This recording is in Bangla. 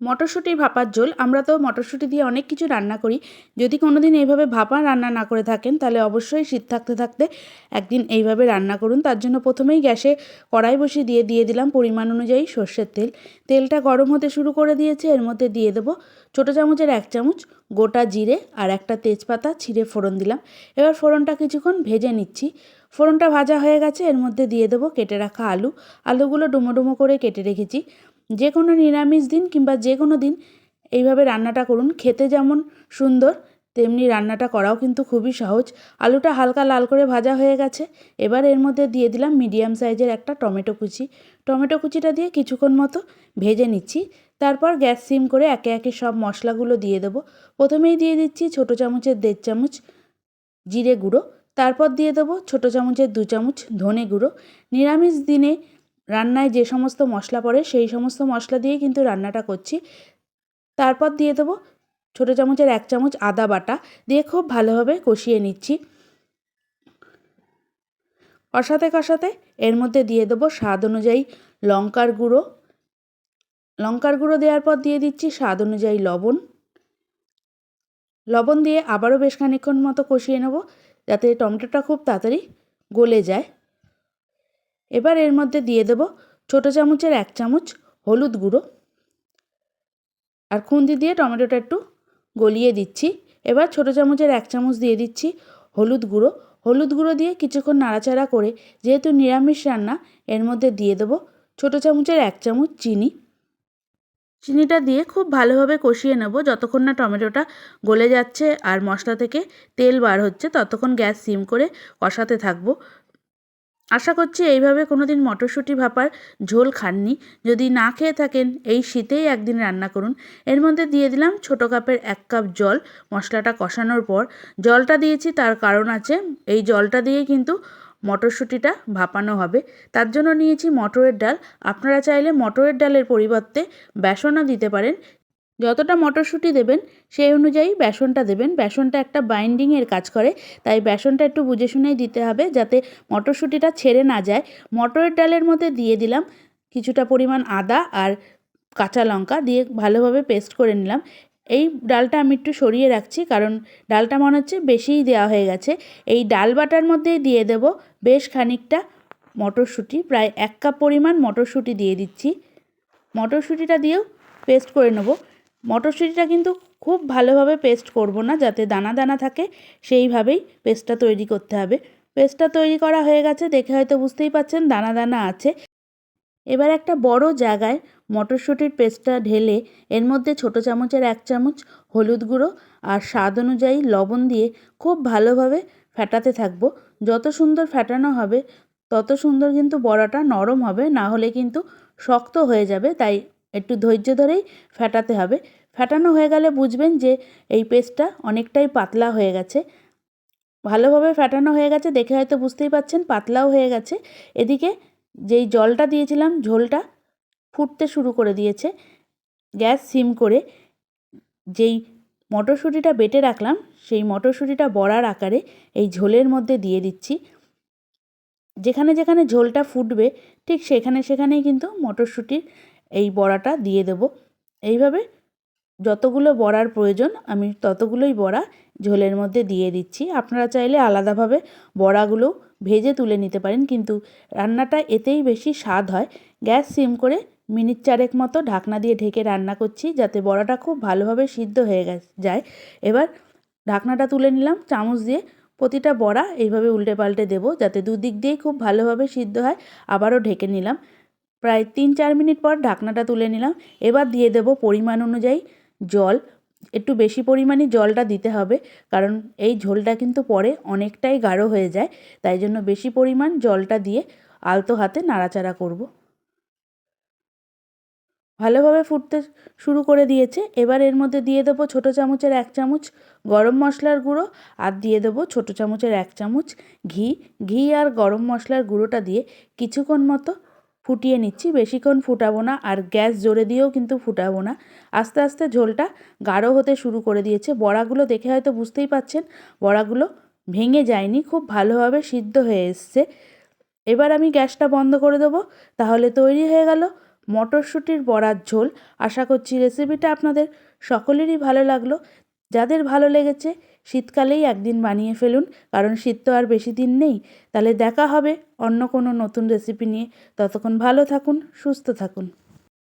মটরশুঁটি ভাপার ঝোল। আমরা তো মটরশুঁটি দিয়ে অনেক কিছু রান্না করি। যদি কোনো দিন এইভাবে ভাপা রান্না না করে থাকেন, তাহলে অবশ্যই শীত থাকতে থাকতে একদিন এইভাবে রান্না করুন। তার জন্য প্রথমেই গ্যাসে কড়াই বসিয়ে দিয়ে দিয়ে দিলাম পরিমাণ অনুযায়ী সর্ষের তেল। তেলটা গরম হতে শুরু করে দিয়েছে। এর মধ্যে দিয়ে দেবো ছোটো চামচের এক চামচ গোটা জিরে আর একটা তেজপাতা ছিঁড়ে ফোড়ন দিলাম। এবার ফোড়নটা কিছুক্ষণ ভেজে নিচ্ছি। ফোড়নটা ভাজা হয়ে গেছে। এর মধ্যে দিয়ে দেবো কেটে রাখা আলু। আলুগুলো ডুমো ডুমো করে কেটে রেখেছি। যে কোনো নিরামিষ দিন কিংবা যে কোনো দিন এইভাবে রান্নাটা করুন। খেতে যেমন সুন্দর, তেমনি রান্নাটা করাও কিন্তু খুবই সহজ। আলুটা হালকা লাল করে ভাজা হয়ে গেছে। এবার এর মধ্যে দিয়ে দিলাম মিডিয়াম সাইজের একটা টমেটো কুচি। টমেটো কুচিটা দিয়ে কিছুক্ষণ মতো ভেজে নিচ্ছি। তারপর গ্যাস সিম করে একে একে সব মশলাগুলো দিয়ে দেবো। প্রথমেই দিয়ে দিচ্ছি ছোটো চামচের দেড় চামচ জিরে গুঁড়ো। তারপর দিয়ে দেবো ছোটো চামচের দু চামচ ধনে গুঁড়ো। নিরামিষ দিনে রান্নায় যে সমস্ত মশলা পড়ে, সেই সমস্ত মশলা দিয়েই কিন্তু রান্নাটা করছি। তারপর দিয়ে দেবো ছোটো চামচের এক চামচ আদা বাটা, দিয়ে খুব ভালোভাবে কষিয়ে নিচ্ছি। কষাতে কষাতে এর মধ্যে দিয়ে দেবো স্বাদ অনুযায়ী লঙ্কার গুঁড়ো। লঙ্কার গুঁড়ো দেওয়ার পর দিয়ে দিচ্ছি স্বাদ অনুযায়ী লবণ। লবণ দিয়ে আবারও বেশ খানিক্ষণ মতো কষিয়ে নেব, যাতে টমেটোটা খুব তাড়াতাড়ি গলে যায়। এবার এর মধ্যে দিয়ে দেবো ছোটো চামচের এক চামচ হলুদ গুঁড়ো। আর খুন্তি দিয়ে টমেটোটা একটু গলিয়ে দিচ্ছি। এবার ছোটো চামচের এক চামচ দিয়ে দিচ্ছি হলুদ গুঁড়ো। হলুদ গুঁড়ো দিয়ে কিছুক্ষণ নাড়াচাড়া করে যেহেতু নিরামিষ রান্না, এর মধ্যে দিয়ে দেবো ছোটো চামচের এক চামচ চিনি। চিনিটা দিয়ে খুব ভালোভাবে কষিয়ে নেব যতক্ষণ না টমেটোটা গলে যাচ্ছে আর মশলা থেকে তেল বার হচ্ছে ততক্ষণ গ্যাস সিম করে কষাতে থাকব। আশা করছি এইভাবে কোনো দিন মটরশুঁটি ভাপার ঝোল খাননি। যদি না খেয়ে থাকেন, এই শীতেই একদিন রান্না করুন। এর মধ্যে দিয়ে দিলাম ছোটো কাপের এক কাপ জল। মশলাটা কষানোর পর জলটা দিয়েছি, তার কারণ আছে, এই জলটা দিয়ে কিন্তু মটরশুঁটিটা ভাপানো হবে। তার জন্য নিয়েছি মটরের ডাল। আপনারা চাইলে মটরের ডালের পরিবর্তে বেসনও দিতে পারেন। যতটা মটরশুঁটি দেবেন, সেই অনুযায়ী বেসনটা দেবেন। বেসনটা একটা বাইন্ডিংয়ের কাজ করে, তাই বেসনটা একটু বুঝে শুনেই দিতে হবে যাতে মটরশুঁটিটা ছেড়ে না যায়। মটরের ডালের মধ্যে দিয়ে দিলাম কিছুটা পরিমাণ আদা আর কাঁচা লঙ্কা দিয়ে ভালোভাবে পেস্ট করে নিলাম। এই ডালটা আমি একটু সরিয়ে রাখছি কারণ ডালটা মনে হচ্ছে বেশিই দেওয়া হয়ে গেছে। এই ডাল বাটার মধ্যেই দিয়ে দেব বেশ খানিকটা মটরশুঁটি, প্রায় এক কাপ পরিমাণ মটরশুঁটি দিয়ে দিচ্ছি। মটরশুঁটিটা দিয়েও পেস্ট করে নেব। মটরশুঁটিটা কিন্তু খুব ভালোভাবে পেস্ট করব না, যাতে দানা দানা থাকে, সেইভাবেই পেস্টটা তৈরি করতে হবে। পেস্টটা তৈরি করা হয়ে গেছে, দেখে হয়তো বুঝতেই পাচ্ছেন দানা দানা আছে। এবার একটা বড় জায়গায় মটরশুঁটির পেস্টটা ঢেলে, এর মধ্যে ছোটো চামচের এক চামচ হলুদ গুঁড়ো আর স্বাদ অনুযায়ী লবণ দিয়ে খুব ভালোভাবে ফ্যাটাতে থাকব। যত সুন্দর ফ্যাটানো হবে, তত সুন্দর কিন্তু বড়াটা নরম হবে, না হলে কিন্তু শক্ত হয়ে যাবে, তাই একটু ধৈর্য ধরেই ফ্যাটাতে হবে। ফ্যাটানো হয়ে গেলে বুঝবেন যে এই পেস্টটা অনেকটাই পাতলা হয়ে গেছে। ভালোভাবে ফ্যাটানো হয়ে গেছে দেখে হয়তো বুঝতেই পাচ্ছেন পাতলাও হয়ে গেছে। এদিকে যেই জলটা দিয়েছিলাম ঝোলটা ফুটতে শুরু করে দিয়েছে। গ্যাস সিম করে যেই মটরশুঁটিটা বেটে রাখলাম সেই মটরশুঁটিটা বড়ার আকারে এই ঝোলের মধ্যে দিয়ে দিচ্ছি। যেখানে যেখানে ঝোলটা ফুটবে ঠিক সেখানে সেখানেই কিন্তু মটরশুঁটির এই বড়াটা দিয়ে দেবো। এইভাবে যতগুলো বড়ার প্রয়োজন, আমি ততগুলোই বড়া ঝোলের মধ্যে দিয়ে দিচ্ছি। আপনারা চাইলে আলাদাভাবে বড়াগুলো ভেজে তুলে নিতে পারেন, কিন্তু রান্নাটা এতেই বেশি স্বাদ হয়। গ্যাস সিম করে মিনিট চারেক মতো ঢাকনা দিয়ে ঢেকে রান্না করছি, যাতে বড়াটা খুব ভালোভাবে সিদ্ধ হয়ে যায়। এবার ঢাকনাটা তুলে নিলাম, চামচ দিয়ে প্রতিটা বড়া এইভাবে উল্টে পাল্টে দেবো, যাতে দুদিক দিয়েই খুব ভালোভাবে সিদ্ধ হয়। আবারও ঢেকে নিলাম। প্রায় তিন চার মিনিট পর ঢাকনাটা তুলে নিলাম। এবার দিয়ে দেব পরিমাণ অনুযায়ী জল। একটু বেশি পরিমাণে জলটা দিতে হবে, কারণ এই ঝোলটা কিন্তু পরে অনেকটাই গাঢ় হয়ে যায়। তাই জন্য বেশি পরিমাণ জলটা দিয়ে আলতো হাতে নাড়াচাড়া করব। ভালোভাবে ফুটতে শুরু করে দিয়েছে। এবার এর মধ্যে দিয়ে দেবো ছোটো চামচের এক চামচ গরম মশলার গুঁড়ো আর দিয়ে দেবো ছোটো চামচের এক চামচ ঘি। ঘি আর গরম মশলার গুঁড়োটা দিয়ে কিছুক্ষণ মতো ফুটিয়ে নিচ্ছি। বেশিক্ষণ ফুটাবো না আর গ্যাস জোরে দিয়েও কিন্তু ফুটাবো না। আস্তে আস্তে ঝোলটা গাঢ় হতে শুরু করে দিয়েছে। বড়াগুলো দেখে হয়তো বুঝতেই পাচ্ছেন, বড়াগুলো ভেঙে যায়নি, খুব ভালোভাবে সিদ্ধ হয়ে এসছে। এবার আমি গ্যাসটা বন্ধ করে দেবো। তাহলে তৈরি হয়ে গেল মটরশুঁটির বড়ার ঝোল। আশা করছি রেসিপিটা আপনাদের সকলেরই ভালো লাগল। যাদের ভালো লেগেছে, শীতকালেই একদিন বানিয়ে ফেলুন, কারণ শীত তো আর বেশি দিন নেই। তাহলে দেখা হবে অন্য কোনো নতুন রেসিপি নিয়ে। ততক্ষণ ভালো থাকুন, সুস্থ থাকুন।